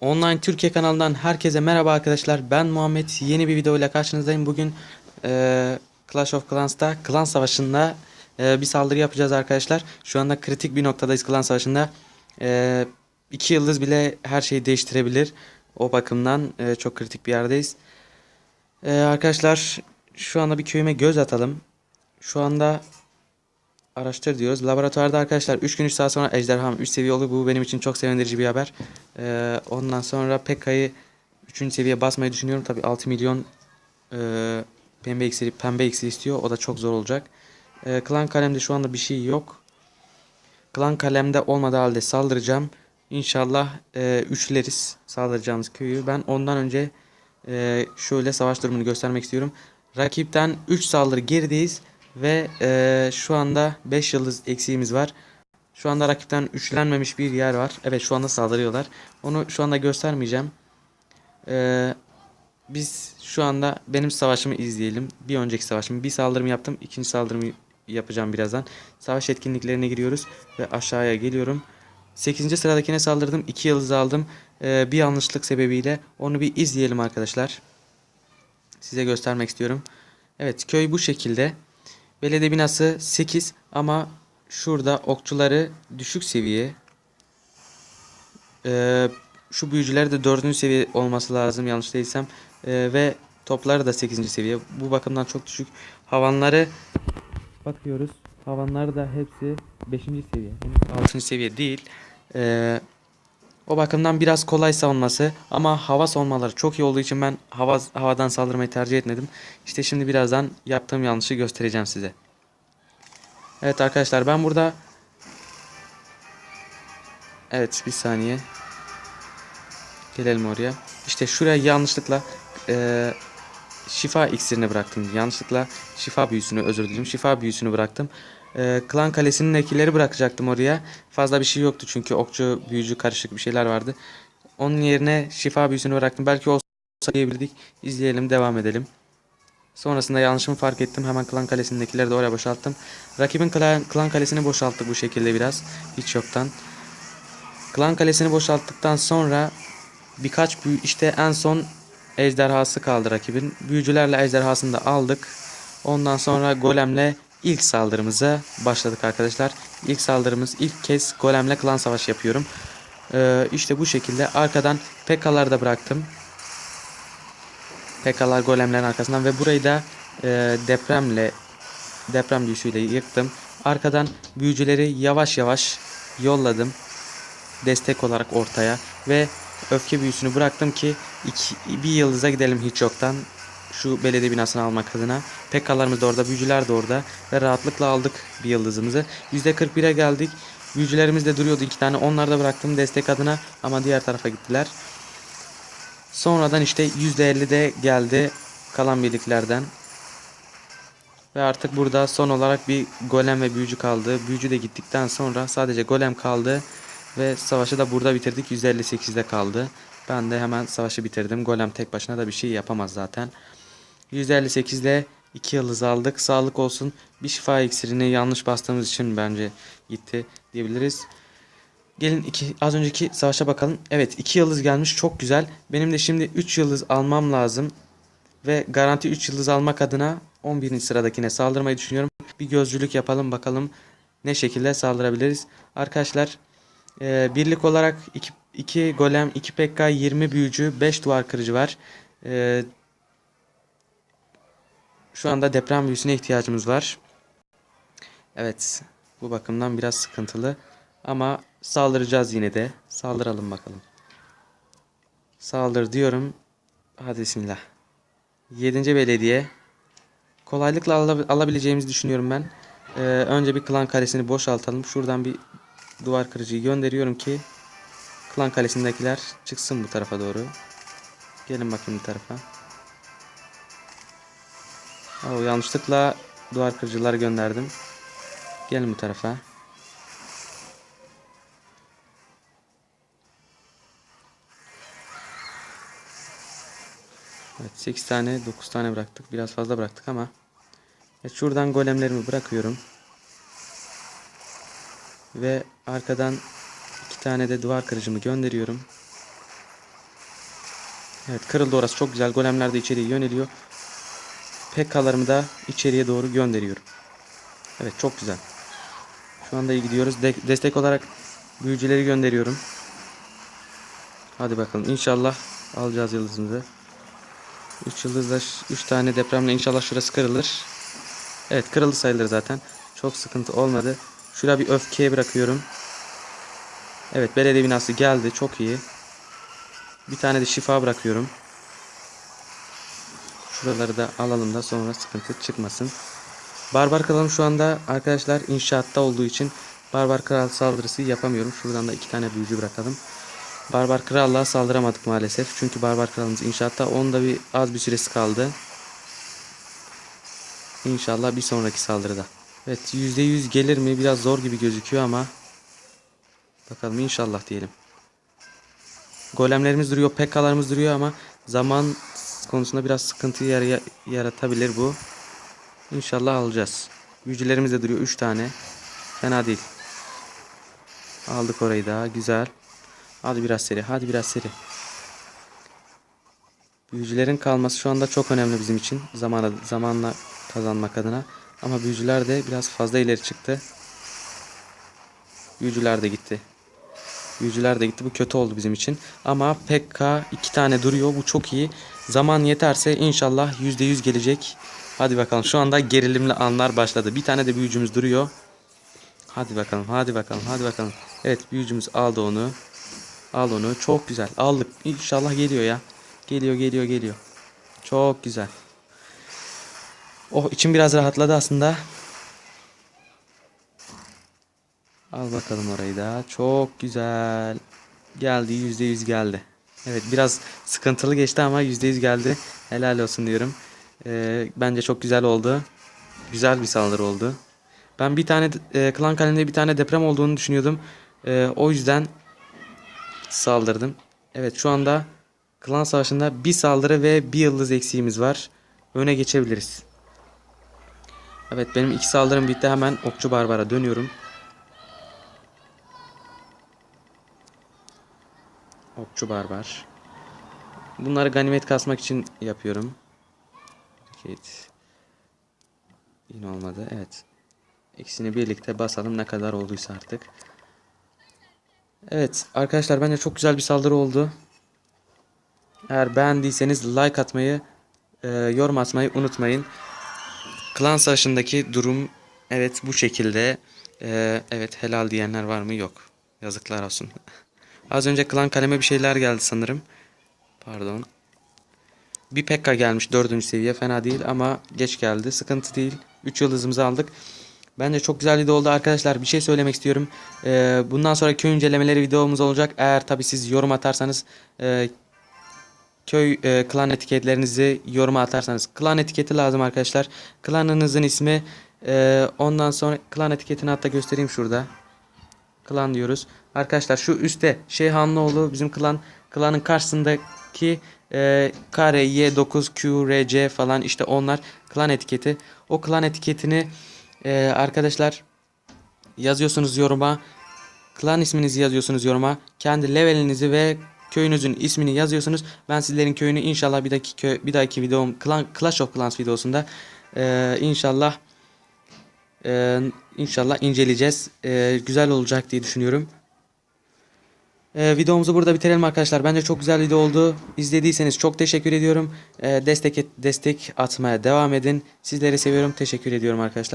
Online Türkiye kanalından herkese merhaba arkadaşlar. Ben Muhammed. Yeni bir video ile karşınızdayım. Bugün eee, Clash of Clans'ta klan savaşında eee, bir saldırı yapacağız arkadaşlar. Şu anda kritik bir noktadayız klan savaşında. Eee iki yıldız bile her şeyi değiştirebilir. O bakımdan eee, çok kritik bir yerdeyiz. Eee, arkadaşlar şu anda bir köyüme göz atalım. Şu anda araştır diyoruz. Laboratuvarda arkadaşlar 3 gün 3 saat sonra ejderham 3 seviye oldu. Bu benim için çok sevindirici bir haber. Ee, ondan sonra Pekka'yı 3. seviye basmayı düşünüyorum. Tabi 6 milyon e, pembe iksiri, pembe iksiri istiyor. O da çok zor olacak. Ee, klan kalemde şu anda bir şey yok. Klan kalemde olmadığı halde saldıracağım. İnşallah e, üçleriz saldıracağımız köyü. Ben ondan önce e, şöyle savaş durumunu göstermek istiyorum. Rakipten 3 saldırı gerideyiz. Ve e, şu anda 5 yıldız eksiğimiz var. Şu anda rakipten üçlenmemiş bir yer var. Evet şu anda saldırıyorlar. Onu şu anda göstermeyeceğim. E, biz şu anda benim savaşımı izleyelim. Bir önceki savaşımı. Bir saldırımı yaptım. ikinci saldırımı yapacağım birazdan. Savaş etkinliklerine giriyoruz. Ve aşağıya geliyorum. 8. sıradakine saldırdım. 2 yıldız aldım. E, bir yanlışlık sebebiyle. Onu bir izleyelim arkadaşlar. Size göstermek istiyorum. Evet köy bu şekilde. Belediye binası 8 ama şurada okçuları düşük seviye. Ee, şu büyücüler de 4. seviye olması lazım yanlış değilsem. Ee, ve topları da 8. seviye. Bu bakımdan çok düşük. Havanları bakıyoruz. Havanları da hepsi 5. seviye. Henüz 6. seviye değil. Ee, o bakımdan biraz kolay savunması ama hava savunmaları çok iyi olduğu için ben hava havadan saldırmayı tercih etmedim. İşte şimdi birazdan yaptığım yanlışı göstereceğim size. Evet arkadaşlar ben burada Evet bir saniye. Gelelim oraya. İşte şuraya yanlışlıkla eee, Şifa iksirini bıraktım. Yanlışlıkla şifa büyüsünü özür dilerim. Şifa büyüsünü bıraktım Eee, Klan kalesinin ekileri bırakacaktım oraya Fazla bir şey yoktu çünkü okçu büyücü karışık bir şeyler vardı Onun yerine şifa büyüsünü bıraktım Belki olsa diyebildik İzleyelim devam edelim Sonrasında yanlışımı fark ettim. Hemen klan kalesindekileri de oraya boşalttım. Rakibin klan, klan kalesini boşalttık bu şekilde biraz. Hiç yoktan. Klan kalesini boşalttıktan sonra birkaç büyü işte en son ejderhası kaldı rakibin. Büyücülerle ejderhasını da aldık. Ondan sonra golemle ilk saldırımıza başladık arkadaşlar. İlk saldırımız ilk kez golemle klan savaşı yapıyorum. Ee, işte bu şekilde arkadan pekalar da bıraktım. PK'lar golemlerin arkasından ve burayı da e, depremle deprem büyüsüyle yıktım. Arkadan büyücüleri yavaş yavaş yolladım. Destek olarak ortaya ve öfke büyüsünü bıraktım ki iki, bir yıldıza gidelim hiç yoktan. Şu belediye binasını almak adına. PK'larımız da orada, büyücüler de orada ve rahatlıkla aldık bir yıldızımızı. %41'e geldik. Büyücülerimiz de duruyordu iki tane. Onları da bıraktım destek adına ama diğer tarafa gittiler. Sonradan işte %50 de geldi kalan birliklerden. Ve artık burada son olarak bir golem ve büyücü kaldı. Büyücü de gittikten sonra sadece golem kaldı. Ve savaşı da burada bitirdik. %58'de kaldı. Ben de hemen savaşı bitirdim. Golem tek başına da bir şey yapamaz zaten. %58 ile 2 yıldız aldık. Sağlık olsun. Bir şifa iksirini yanlış bastığımız için bence gitti diyebiliriz. Gelin iki, az önceki savaşa bakalım. Evet 2 yıldız gelmiş çok güzel. Benim de şimdi 3 yıldız almam lazım. Ve garanti 3 yıldız almak adına 11. sıradakine saldırmayı düşünüyorum. Bir gözcülük yapalım bakalım ne şekilde saldırabiliriz. Arkadaşlar e, birlik olarak 2, 2 golem, 2 PK, 20 büyücü, 5 duvar kırıcı var. E, şu anda deprem büyüsüne ihtiyacımız var. Evet bu bakımdan biraz sıkıntılı. Ama saldıracağız yine de. Saldıralım bakalım. Saldır diyorum. Hadi bismillah. 7. belediye. Kolaylıkla ala- alabileceğimizi düşünüyorum ben. Ee, önce bir klan kalesini boşaltalım. Şuradan bir duvar kırıcıyı gönderiyorum ki klan kalesindekiler çıksın bu tarafa doğru. Gelin bakayım bu tarafa. Oo, yanlışlıkla duvar kırıcılar gönderdim. Gelin bu tarafa. Evet 8 tane 9 tane bıraktık. Biraz fazla bıraktık ama. Evet, şuradan golemlerimi bırakıyorum. Ve arkadan iki tane de duvar kırıcımı gönderiyorum. Evet kırıldı orası çok güzel. Golemler de içeriye yöneliyor. PK'larımı da içeriye doğru gönderiyorum. Evet çok güzel. Şu anda iyi gidiyoruz. De- destek olarak büyücüleri gönderiyorum. Hadi bakalım inşallah alacağız yıldızımızı. 3 yıldızla 3 tane depremle inşallah şurası kırılır. Evet kırıldı sayılır zaten. Çok sıkıntı olmadı. Şuraya bir öfkeye bırakıyorum. Evet belediye binası geldi. Çok iyi. Bir tane de şifa bırakıyorum. Şuraları da alalım da sonra sıkıntı çıkmasın. Barbar kralım şu anda arkadaşlar inşaatta olduğu için barbar kral saldırısı yapamıyorum. Şuradan da iki tane büyücü bırakalım. Barbar krallığa saldıramadık maalesef. Çünkü barbar kralımız inşaatta. Onun da bir az bir süresi kaldı. İnşallah bir sonraki saldırıda. Evet %100 gelir mi? Biraz zor gibi gözüküyor ama. Bakalım inşallah diyelim. Golemlerimiz duruyor, PK'larımız duruyor ama zaman konusunda biraz sıkıntı yar- yaratabilir bu. İnşallah alacağız. Büyücülerimiz de duruyor 3 tane. Fena değil. Aldık orayı da güzel. Hadi biraz seri, hadi biraz seri. Büyücülerin kalması şu anda çok önemli bizim için. Zamana, zamanla kazanmak adına. Ama büyücüler de biraz fazla ileri çıktı. Büyücüler de gitti. Büyücüler de gitti. Bu kötü oldu bizim için. Ama PK iki tane duruyor. Bu çok iyi. Zaman yeterse inşallah %100 gelecek. Hadi bakalım. Şu anda gerilimli anlar başladı. Bir tane de büyücümüz duruyor. Hadi bakalım. Hadi bakalım. Hadi bakalım. Evet büyücümüz aldı onu. Al onu. Çok güzel. Aldık. İnşallah geliyor ya. Geliyor geliyor geliyor. Çok güzel. Oh içim biraz rahatladı aslında. Al bakalım orayı da. Çok güzel. Geldi %100 geldi. Evet biraz sıkıntılı geçti ama %100 geldi. Helal olsun diyorum. Ee, bence çok güzel oldu. Güzel bir saldırı oldu. Ben bir tane e, klan kalemde bir tane deprem olduğunu düşünüyordum. Ee, o yüzden saldırdım. Evet şu anda klan savaşında bir saldırı ve bir yıldız eksiğimiz var. Öne geçebiliriz. Evet benim iki saldırım bitti. Hemen okçu barbara dönüyorum. Okçu barbar. Bunları ganimet kasmak için yapıyorum. Hareket. Yine olmadı. Evet. İkisini birlikte basalım ne kadar olduysa artık. Evet arkadaşlar bence çok güzel bir saldırı oldu. Eğer beğendiyseniz like atmayı, e, yorum atmayı unutmayın. Klan savaşındaki durum evet bu şekilde. E, evet helal diyenler var mı? Yok. Yazıklar olsun. Az önce klan kaleme bir şeyler geldi sanırım. Pardon. Bir Pekka gelmiş dördüncü seviye fena değil ama geç geldi. Sıkıntı değil. 3 yıldızımızı aldık. Bence çok güzel video oldu arkadaşlar. Bir şey söylemek istiyorum. Ee, bundan sonra köy incelemeleri videomuz olacak. Eğer tabi siz yorum atarsanız e, köy e, klan etiketlerinizi yoruma atarsanız. Klan etiketi lazım arkadaşlar. Klanınızın ismi e, ondan sonra klan etiketini hatta göstereyim şurada. Klan diyoruz. Arkadaşlar şu üstte Şeyhanlıoğlu bizim klan klanın karşısındaki e, kare Y9 QRC falan işte onlar klan etiketi. O klan etiketini e, arkadaşlar yazıyorsunuz yoruma. Klan isminizi yazıyorsunuz yoruma. Kendi levelinizi ve köyünüzün ismini yazıyorsunuz. Ben sizlerin köyünü inşallah bir dahaki köy, bir dahaki videom Clan, Clash of Clans videosunda e, inşallah e, inşallah inceleyeceğiz. E, güzel olacak diye düşünüyorum. E, videomuzu burada bitirelim arkadaşlar. Bence çok güzel video oldu. İzlediyseniz çok teşekkür ediyorum. E, destek et, destek atmaya devam edin. Sizleri seviyorum. Teşekkür ediyorum arkadaşlar.